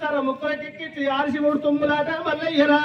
సర ముక్కల కిక్కిచ్చి ఆరిసి ఊడుతుమ్ములాట మల్లయ్యరా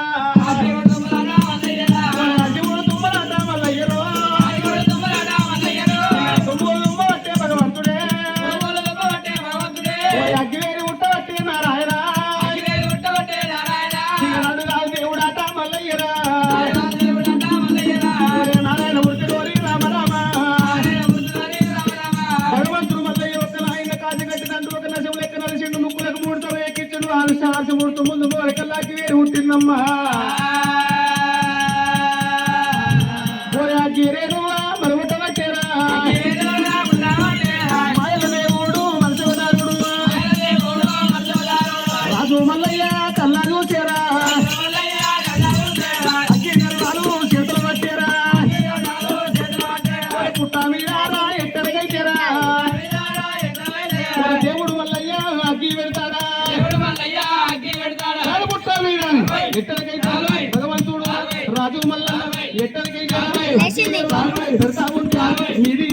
你队和上路家人们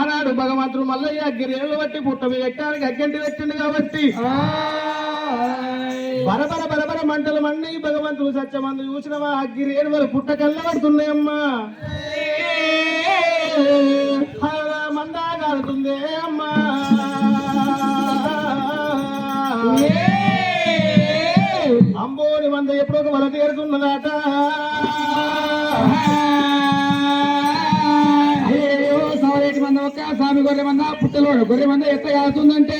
ఆనాడు భగవంతుడు మల్లయ్య గిరేళ్ళు బట్టి పుట్ట మీద అగ్గంటి పెట్టింది కాబట్టి. బరబర బరబర మంటలు మన్నీ భగవంతుడు సత్యమందు చూసినవా? అగ్గిరి ఏడువలు పుట్ట కళ్ళబడుతున్నాయమ్మా మందా కాలుతుంది అమ్మా. అంబోని మంద ఎప్పుడో వల తీరుతున్నదాట. గొర్రె మంద పుట్టలోడు గొర్రె మంద ఎట్లా కాదుందంటే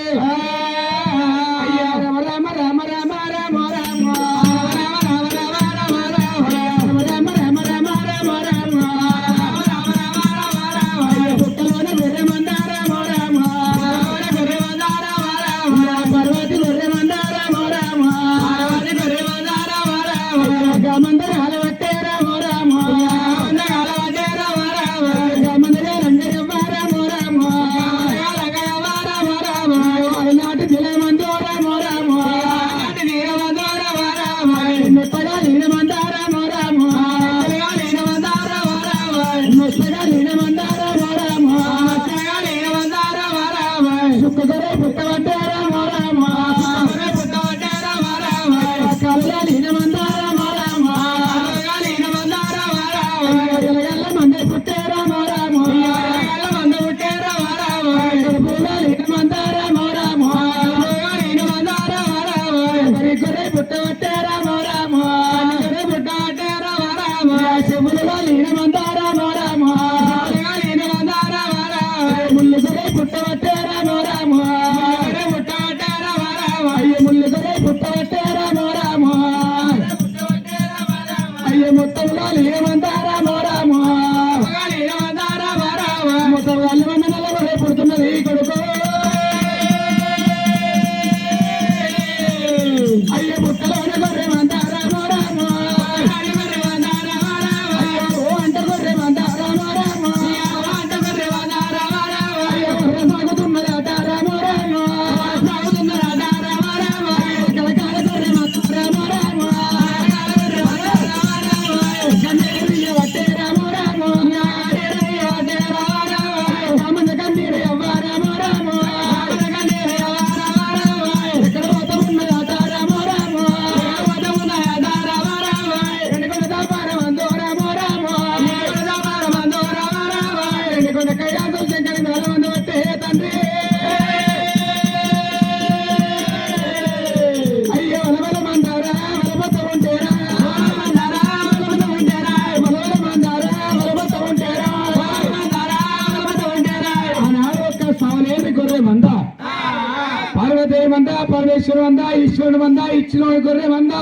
ఇచ్చిన గొర్రె మంద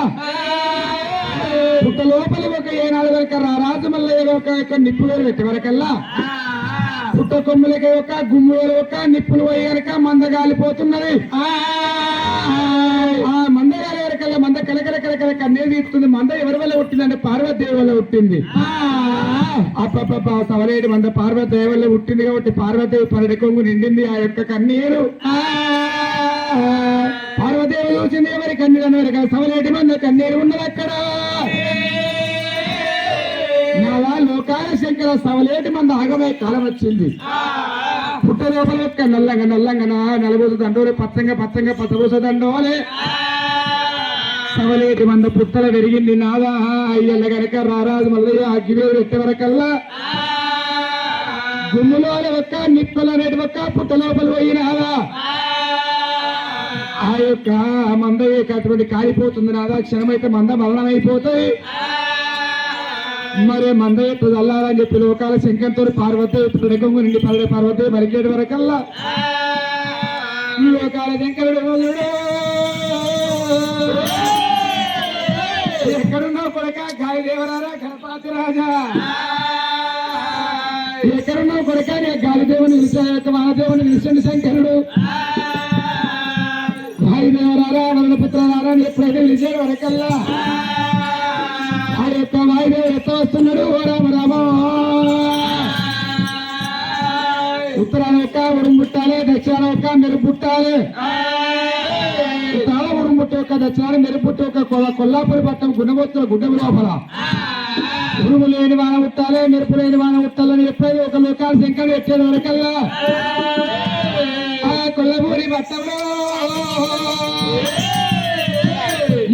పుట్ట లోపల ఒక ఏనాడు వరకు రాజు మళ్ళీ ఒక యొక్క నిప్పులు పెట్టి వరకల్లా. పుట్ట కొమ్ములకి ఒక గుమ్ముల ఒక నిప్పులు పోయి మంద గాలిపోతున్నది. ఆ మంద గాలి వరకల్లా మంద కలకల కలకల కన్నీరు తీస్తుంది మంద ఎవరి వల్ల పుట్టిందంటే పార్వతీదేవి వల్ల పుట్టింది. అప్పప్ప సవలేడు మంద పార్వతీదేవి వల్ల పుట్టింది కాబట్టి పార్వతీదేవి పరడి కొంగు నిండింది ఆ యొక్క కన్నీరు. ఆ చూసింది ఎవరి కన్నీరు అన్నవారు సవలేటి మంద కన్నీరు ఉన్నది అక్కడ. నాలా లోకాల శంకర సవలేటి మంది ఆగమే కాలం వచ్చింది. పుట్ట లోపల నల్లంగా నల్లంగా నలబోసు దండోలే పచ్చంగా పచ్చంగా పచ్చబోస దండోలే. సవలేటి మంద పుట్టల పెరిగింది నాదా. అయ్యల్ల గనక రారాజు మల్లయ్య అగ్గివేలు పెట్టే వరకల్లా. గుమ్ములో ఒక్క నిప్పుల రేటు ఒక్క పుట్ట లోపల పోయినాదా యొక్క మంద యొక్క అటువంటి కాలిపోతుంది నాదా క్షణమైతే మంద మరణమైపోతాయి మరి మంద ఎత్తు చల్లాలని చెప్పి లోకాల శంకంతో పార్వతి ఇప్పుడు నిండి పల్లె పార్వతి మరికేటి వరకల్లా. లోకాల శంకరుడు ఎక్కడున్నావు కొడక? గాలి దేవరారా గణపతి రాజా. ఎక్కడున్నావు కొడక? గాలిదేవుని నిలిచాక మహాదేవుని నిలిచండి శంకరుడు. వాయుదేవరారా వరణపుత్రారా ఎప్పుడైతే నిలిచాడు వరకల్లా ఆ యొక్క వాయుదేవుడు ఎత్త వస్తున్నాడు ఓ రామ రామ ఉత్తరాన ఒక ఉరుము పుట్టాలి దక్షిణాన ఒక మెరుపు పుట్టాలి ఉత్తరాన ఉరుము పుట్టి ఒక దక్షిణాన మెరుపు పుట్టి ఒక కొల్ల కొల్లాపురి పట్టం గుండెబొత్తుల గుండెం లోపల ఉరుము లేని వాన పుట్టాలి మెరుపు లేని వాన పుట్టాలని ఎప్పుడైతే ఒక లోకాల శంకర్ ఎట్టేది వరకల్లా ఆ కొల్లపూరి పట్టంలో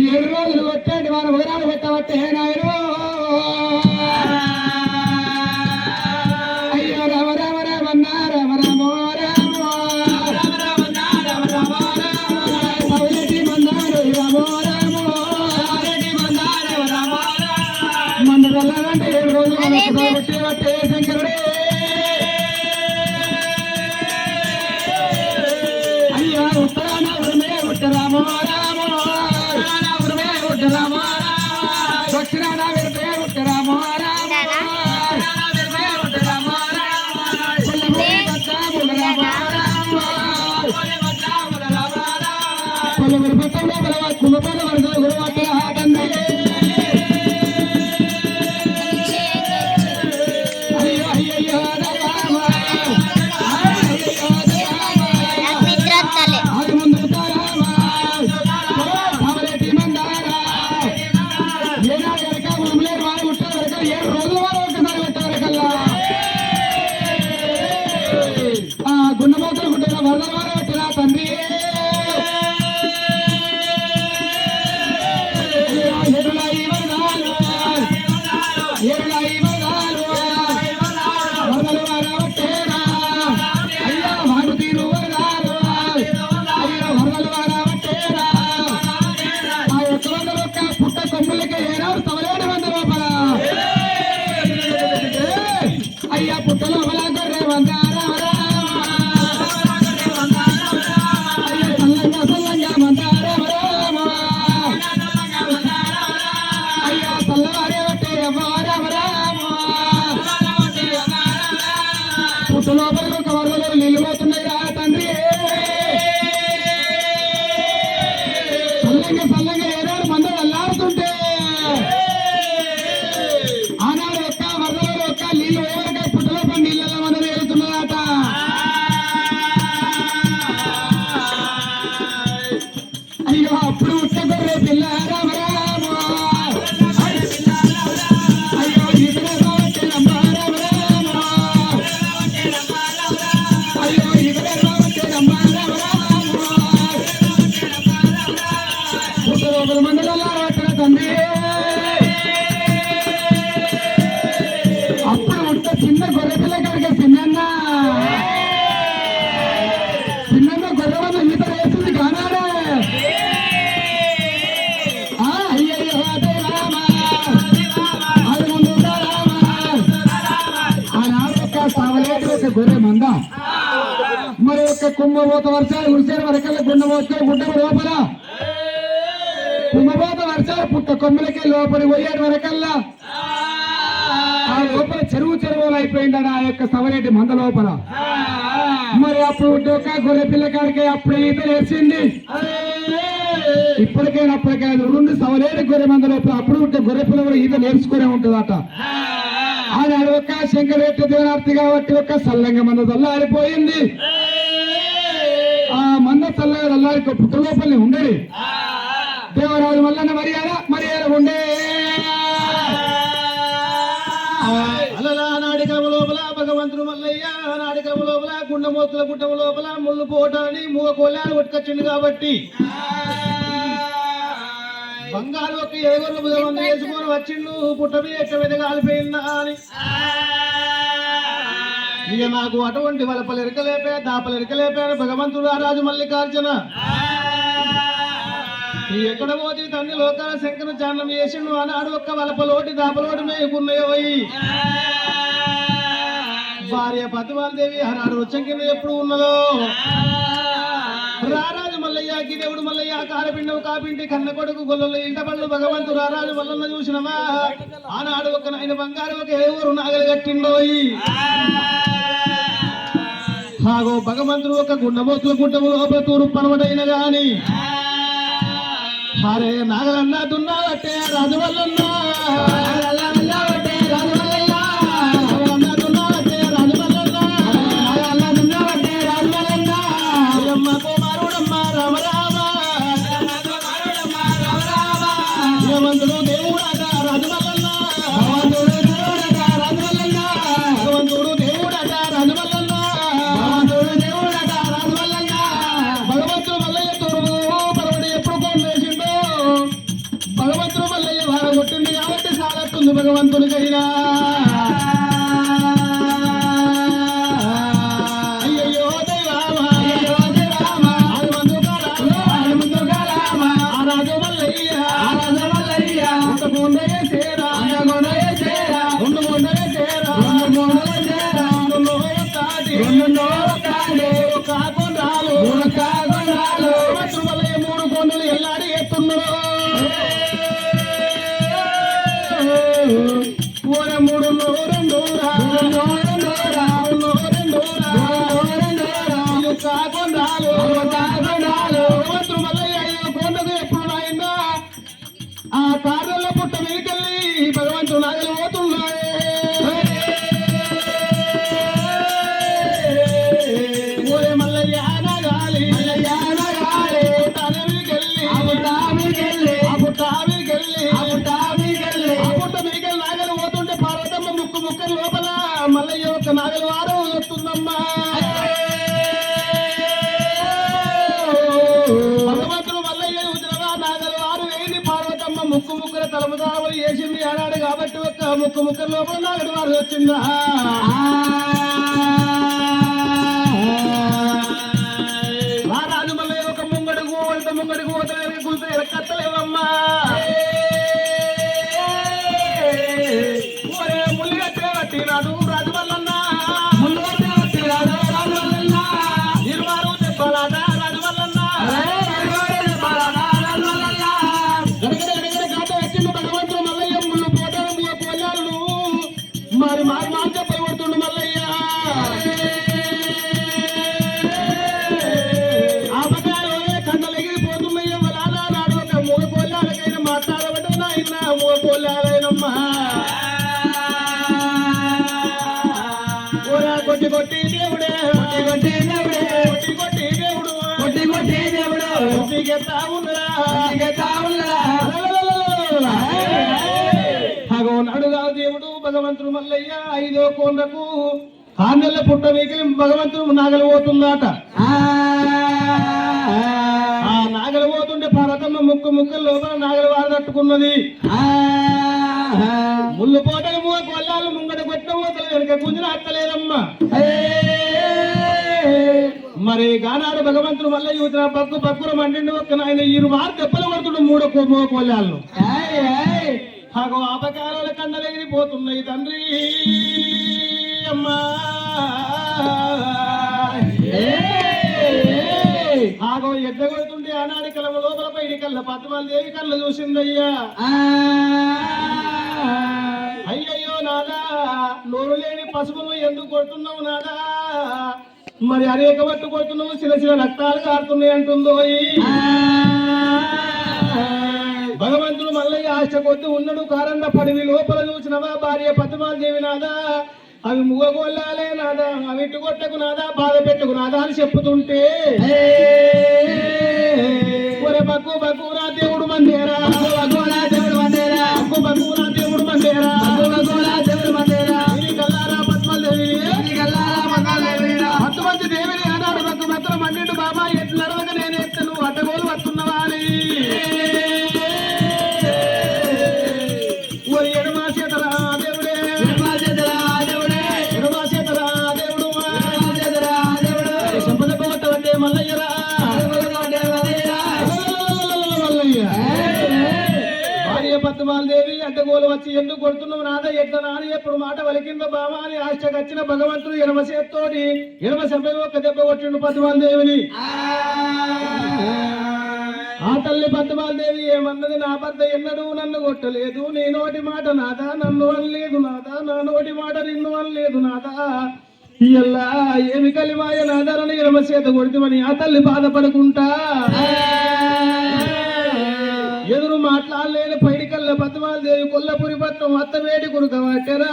ఏడు రోజులు కొట్టండి వారు ఉదరాలు పెట్టబట్టే నాయన అయ్యో రామ రామ రామన్న రామ రామ రామ సౌలటి మన్నాడు రామో రామో మందు వెళ్ళాలంటే ఏడు రోజులు కొట్టి శంకరుడే గుండెమోతలు తండ్రి కుంభపోత వర్షాలు కురిసిన వరకల్ల గుండె గుండపోతే గుండె లోపల. కుంభమూత వర్షాలు పుట్ట కొమ్మలకి లోపలి పోయేటి వరకల్లా. ఆ లోపల చెరువు చెరువులు అయిపోయింది ఆ యొక్క సవరేటి మంద లోపల. మరి అప్పుడు ఒక గొర్రె పిల్ల కాడికి అప్పుడు ఈత ఇప్పటికైనా అప్పటికైనా రెండు సవరేటి గొర్రె మంద లోపల అప్పుడు ఉంటే గొర్రె పిల్ల కూడా ఈత నేర్చుకునే ఉంటుందట. ఆనాడు ఒక శంకరేట్టు దేవనార్తి కాబట్టి ఒక సల్లంగ మంద చల్లారిపోయింది చల్లగా చల్లారి పుట్ట లోపలనే ఉండేది దేవరాజు మల్లన్న మర్యాద మర్యాద ఉండే. అలలా నాడికము లోపల భగవంతుడు మల్లయ్య నాడికము లోపల గుండమోతుల గుట్టము లోపల ముళ్ళు పోటాని మూగ కోలాలు కొట్టుకొచ్చింది కాబట్టి. బంగారు ఒక ఎదుగురు బుధమంది వేసుకొని వచ్చిండు పుట్ట మీద ఎట్ట మీద కాలిపోయిందా అని. ఇక నాకు అటువంటి వలపలు ఎరకలేపే దాపలు ఎరకలేపాను భగవంతుడు ఆ రాజు మల్లికార్జున. ఎక్కడ పోతే తండ్రి లోకాల శంకర చారణం చేసిండు ఆనాడు ఒక్క వలపలోటి దాపలోటి మేకున్నాయో భార్య పతిమాలదేవి ఆనాడు వచ్చం కింద ఎప్పుడు ఉన్నదో. రారాజు మల్లయ్య దేవుడు మల్లయ్య కారపిండవు కాపింటి కన్న కొడుకు గొల్లలు ఇంట పళ్ళు భగవంతుడు రారాజు మల్లన్న చూసినవా? ఆనాడు ఒక నాయన బంగారు ఒక ఎవరు నాగలు కట్టిండోయి హాగో భగవంతుడు ఒక గుండమోతుల గుండము లోపల తూరు పనవడైన గాని. హరే నాగలన్నా దున్నావట్టే రాజు ఆ కార్యంలో పుట్ట మీకెళ్ళి భగవంతుడు నాగలు పోతూ ముక్కు ముక్క లోపల నాగడు వారు వచ్చిందా? అగో నడుగా దేవుడు భగవంతుడు మల్లయ్య ఐదో కొండకు నెలల పుట్ట వెకిలి భగవంతుడు నాగలు పోతుందాట. ఆ. నాగలు పోతుంటే పర్వతమ్మ ముక్కు ముక్కు లోపల నాగలు వారు తట్టుకున్నది ముళ్ళు పోటలు కొల్లాలు ముంగట కొట్టిన పోతలు వెనుక గుంజిన అత్తలేదమ్మా. మరి గానాడు భగవంతుడు మల్ల యువత పక్కు పక్కున మండిండి ఒక్క నాయన. ఈరు మారు తెప్పలు కొడుతుండు మూడో కో- మూగ కొల్లాలను అగో అపకారాల కండలెగిరిపోతున్నాయి తండ్రి. అమ్మా. ఆగో ఎడ్డ కొడుతుంటే ఆనాడి కలవ లోపల పైడి కళ్ళ పద్మాలు దేవి కళ్ళు చూసిందయ్యా. అయ్యయ్యో నాదా నోరు లేని పసుపును ఎందుకు కొడుతున్నావు నాదా? మరి అనేక పట్టు కొడుతున్నావు చిన్న చిన్న రక్తాలు కారుతున్నాయి అంటుందో భగవంతుడు మల్లయ్య ఆశ కొద్ది ఉన్నడు కారన్న పడివి లోపల చూసినవా భార్య పద్మాలు దేవి నాదా? అవి ముగగొల్లాలే నాదా? అవి ఇటు కొట్టకు నాదా? బాధ పెట్టుకు నాదా అని చెప్పుతుంటే. ఒరే బగ్గు నా దేవుడు మందేరా. ఎందుకు కొడుతున్నావు నాద ఎట్లా నాని ఎప్పుడు మాట వలికిందో బామా అని ఆశకు వచ్చిన భగవంతుడు ఎడమ చేత్తోటి ఎడమ సంపద ఒక్క దెబ్బ కొట్టిండు పద్మాలదేవిని ఆ తల్లి పద్మాలదేవి ఏమన్నది నా భర్త ఎన్నడూ నన్ను కొట్టలేదు. నీ నోటి మాట నాదా? నన్ను అనలేదు నాదా? నా నోటి మాట నిన్ను అనలేదు నాదా? ఇయ్యల్లా ఏమి కలిమాయ నాదారని ఎడమ చేత కొడుతుమని ఆ తల్లి బాధపడుకుంటా. ఎదురు మాట్లాడలేని పద్మాల దేవి కొల్లపురి పత్రం అత్తవేడి కొడుక పట్టరా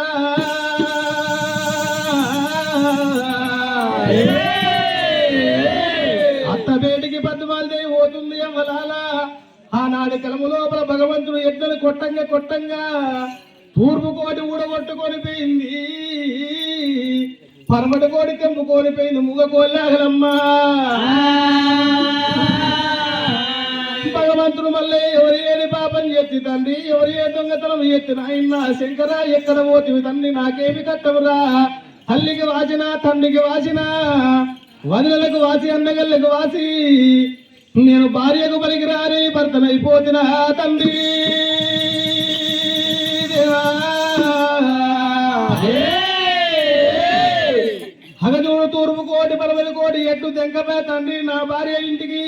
పద్మాల దేవి పోతుంది అవ్వలాల ఆనాడి కలము లోపల భగవంతుడు ఎద్దలు కొట్టంగా కొట్టంగా తూర్పు కోటి ఊడగొట్టుకొని పోయింది. పరమటి కోడి తెంపుకొని పోయింది ముగ కోల్లాగలమ్మా. భగవంతుడు మళ్ళీ ఎవరి ఏని పాపం ఎత్తి తండ్రి ఎవరి ఏ దొంగతనం ఎత్తి నాయన శంకర ఎక్కడ పోతివి తండ్రి నాకేమి కట్టవురా? తల్లికి వాసిన తండ్రికి వాసిన వదినలకు వాసి అన్నగళ్ళకు వాసి నేను భార్యకు పలికి రాని భర్తనైపోతున్నా తండ్రి. కోటి ఎట్టు తెంకపే తండ్రి నా భార్య ఇంటికి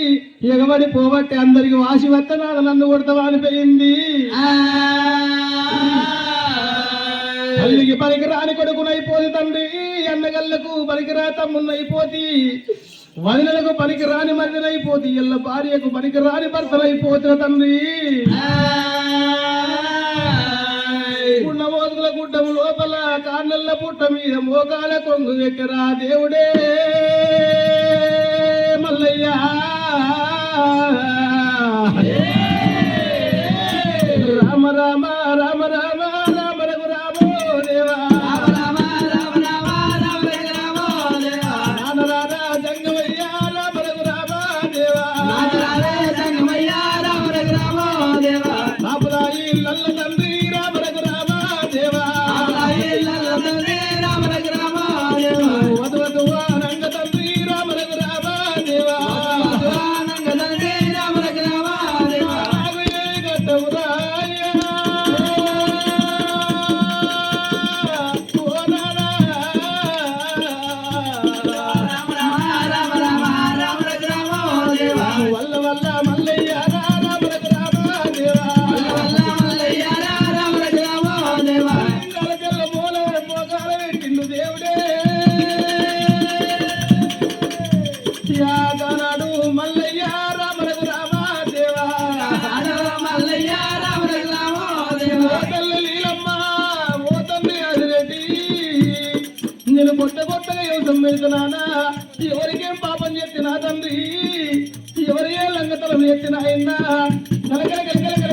ఎగబడి పోబట్టి అందరికి వాసి వత్తనాడు నన్ను కొడతావా అనిపోయింది. తల్లికి పనికి రాని కొడుకునైపోది తండ్రి అన్నగల్లకు పనికిరా తమ్మున్నైపోతి వదినలకు పనికి రాని మరిదినైపోతి ఇళ్ళ భార్యకు పనికి రాని భర్తలైపోతున్న తండ్రి పుట్ట మీద మోకాల కొంగు ఎక్కరా దేవుడే. మల్లయ్య. రామ రామ రామ రామ రామ. వెళ్తున్నానా ఎవరికేం పాపం చెప్పినా తండ్రి? ఎవరి ఏ లంగతలం ఎత్తిన అయినా? కలకల కలకల కలకల కలకల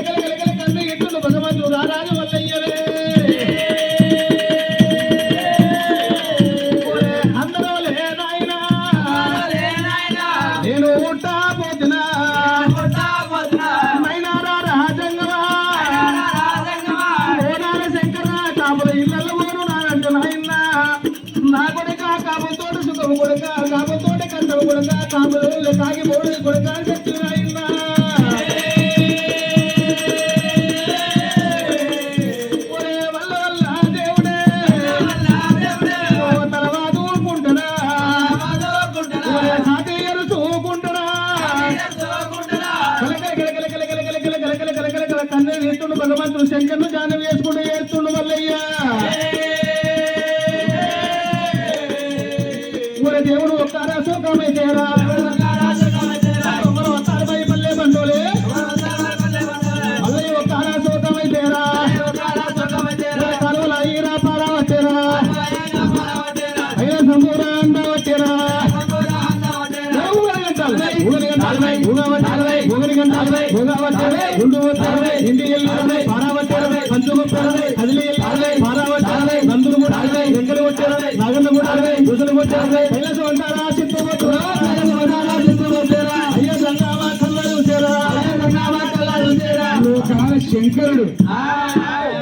శంకరుడు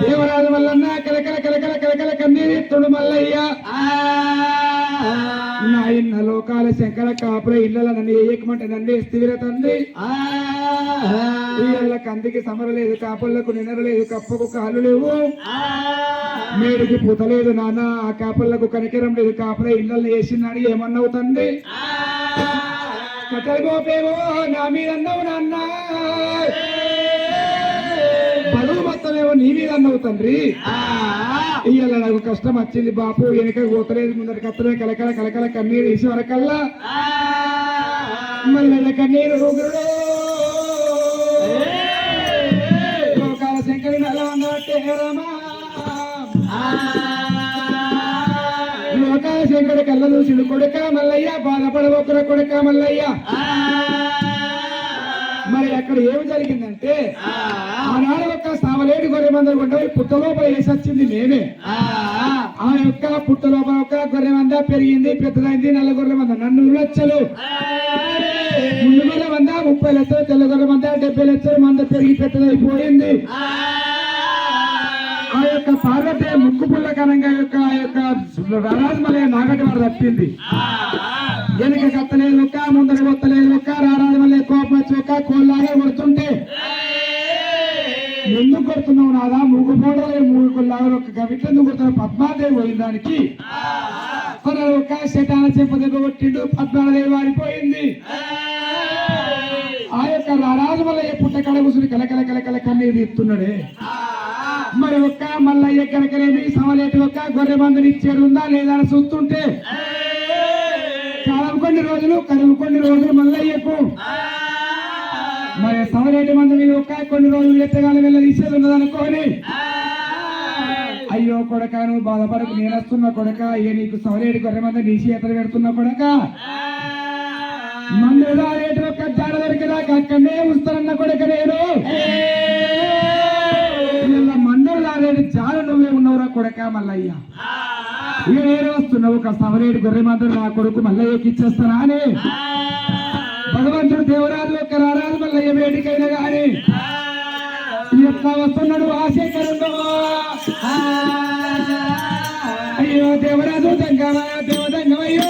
దేవరాజు వల్లన్న కలకల కలకల కలకల కన్నీరిత్తుడు మల్లయ్య. నాయన్న లోకాల శంకర కాపుర ఇళ్ళ నన్ను ఏయకమంటే నన్ను ఎస్తివిర తండ్రి. ఇళ్ళ కందికి సమరలేదు కాపులకు నినరలేదు కప్పకు కాళ్ళు లేవు. మేడికి పుతలేదు నాన్న ఆ కాపులకు కనికరం లేదు కాపుర ఇళ్ళల్లో వేసినాడు ఏమన్నావు తండ్రి? కట్టెలు నా మీద అన్నావు నాన్న. మొత్తమేమో నీ మీద అన్నావు తండ్రి. ఇయ్యాల నాకు కష్టం వచ్చింది బాపు వెనక పోతలేదు ముందర కత్తలే కలకల కలకల కన్నీరు వేసి వరకల్లా. మళ్ళీ కన్నీరు లోకాల శంకరి శంకరి కళ్ళ చూసిన కొడుక మల్లయ్య బాధపడబోకుర కొడుక మల్లయ్య. మరి అక్కడ ఏమి జరిగిందంటే ఆనాడు ఒక సావలేడు గొర్రె మందరు కొండ పుట్ట లోపల వేసి వచ్చింది మేమే. ఆ. యొక్క పుట్ట లోపల ఒక గొర్రె మంద పెరిగింది పెద్దదైంది నల్ల గొర్రె మంద నన్ను లక్షలు ముందు గొర్రె మంద ముప్పై లక్షలు తెల్ల గొర్రె మంద డెబ్బై లక్షలు మంద పెరిగి పెద్దదైపోయింది. ఆ. యొక్క పార్వతి ముక్కు పుల్ల కనంగా యొక్క ఆ యొక్క రారాజమలయ నాగటి వాడు తప్పింది వెనక కత్తలేదు ఒక్క ముందర కొత్తలేదు ఒక్క రారాజమలయ కోపం వచ్చి ఒక్క కోల్లాగా కొడుతుంటే. ఎందుకు కొడుతున్నావు నాదా? మూగు పోడలే మూగు కొల్లాగా ఒక గవిట ఎందుకు కొడుతున్నావు? పద్మాదేవి పోయిన దానికి మరి ఒక శటాల చెప్పదెబ్బ కొట్టిండు పద్మాదేవి వాడిపోయింది. ఆ యొక్క రారాజమలయ్య పుట్ట కడ కూసుని కలకల కలకల కన్నీరు ఇస్తున్నాడే మరి ఒక్క మల్లయ్య కనకనేమి సమలేటి ఒక్క గొర్రె మందుని ఇచ్చేది ఉందా లేదా చూస్తుంటే. కాలం కొన్ని రోజులు కరువు కొన్ని రోజులు మల్లయ్యకు మరి సమలేటి మంది మీద ఒక్క కొన్ని రోజులు ఎత్తగాల వెళ్ళ తీసేది ఉన్నదనుకోని అయ్యో కొడక నువ్వు బాధపడకు నేను వస్తున్నా కొడక అయ్యో నీకు సవలేటి గొర్రె మంది నీ చేతలు పెడుతున్నా కొడక. మందుగా రేటు ఒక్క జాడ దొరికేదాకా అక్కడనే ఉంచుతానన్న కొడక నేను. మండలు లాగేది చాలా నువ్వే ఉన్నవురా కొడక మల్లయ్య. ఇక వస్తున్నావు ఒక సవరేడు గొర్రె మాత్రం నా కొడుకు మల్లయ్యకి ఇచ్చేస్తానా అని? భగవంతుడు దేవరాజు యొక్క రారాజు మల్లయ్య వేడికైనా కానీ ఎట్లా వస్తున్నాడు ఆశేఖరుడు అయ్యో దేవరాజు దంగమయ్యో దేవదంగమయ్యో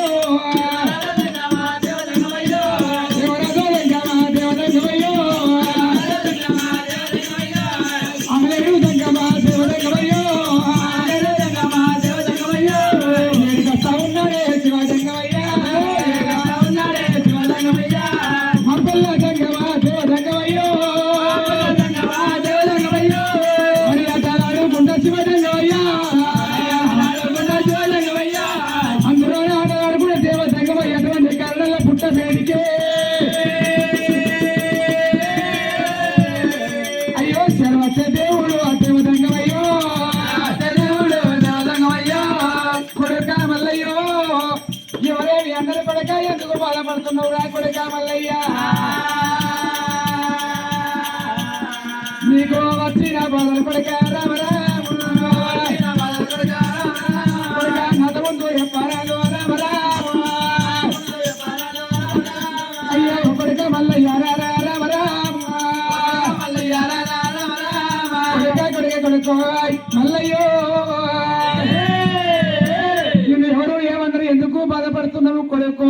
బాధపడుతున్నావు కొడుకోయ్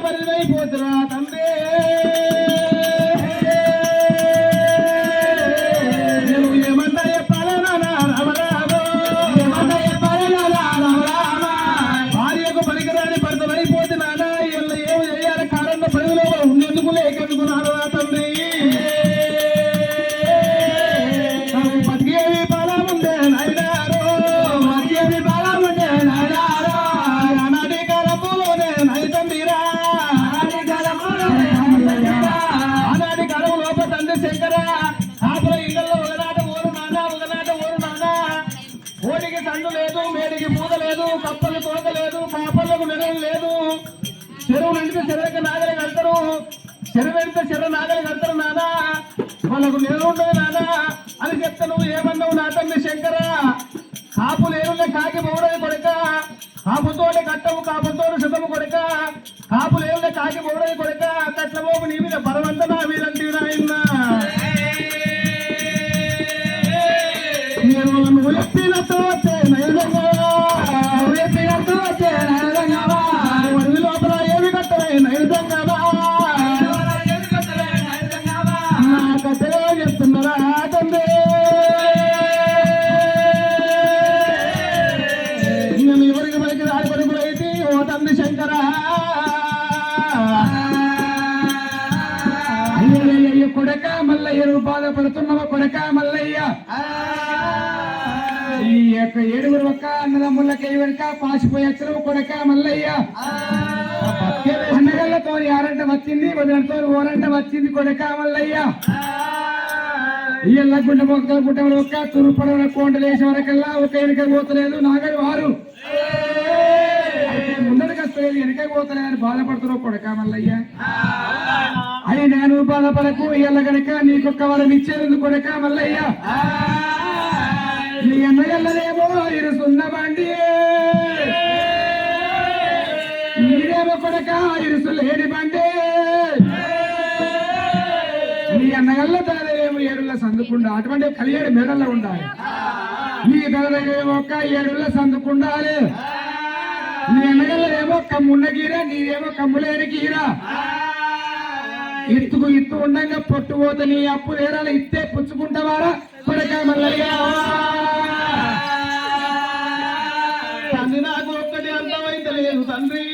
పనికి రాని వాళ్ళకు నిలవ ఉండదు నానా అని చెప్తే నువ్వు ఏమన్నావు నా శంకర? కాపు లేనులే కాకి పౌడని కొడక. కాపుతోటి కట్టము కాపుతోటి శతము కొడక. కాపు లేనులే కాకి పౌడని కొడక. కట్ల మోపు నీ మీద పరవంత నా నాయన నేను నువ్వు వచ్చే కొడక రూపాయలు నువ్వు కొనక కొడక మల్లయ్య ఈ యొక్క ఏడుగురు ఒక్క అన్నదమ్ములకి వెనుక పాసిపోయచ్చు కొనక కొడక మల్లయ్య అన్నగళ్ళతో ఆరంట వచ్చింది వదిలితో ఓరంట వచ్చింది కొడక మల్లయ్య ఇయ్యల్ల గుండె మొక్కల గుట్టలు ఒక్క తురుపడ కోంటలు వేసే వరకల్లా ఒక వెనుక పోతలేదు నాగడి వారు. అయితే వస్తలేదు వెనక పోతలేదని బాధపడుతున్నావు కొడక మల్లయ్య అయ్యి నేను బాధపడకు ఇయ్యాల గనక నీకొక్క వరం ఇచ్చేందుకు కొడక మల్లయ్య నీ అన్నగల్లనేమో ఇరుసున్న బండి నీరేమో కొడక ఇరుసు లేని బండి నీ అన్నగల్ల తనదేమో ఏడుల సందుకుండా అటువంటి కలియేడు మెడల్లో ఉండాలి. నీ తనదేమో ఒక్క ఏడుల సందుకుండాలి. నీ అన్నగల్లనేమో కమ్మున్న గీర నీదేమో కమ్ములేని గీరా. ఇత్తుకు ఇత్తు ఉండగా పొట్టు పోతే నీ అప్పు ఏరాల ఇత్తే పుచ్చుకుంటావారా? కొడక మల్లయ్య. తండ్రి నాకు ఒక్కటి అర్థమైతే లేదు తండ్రి.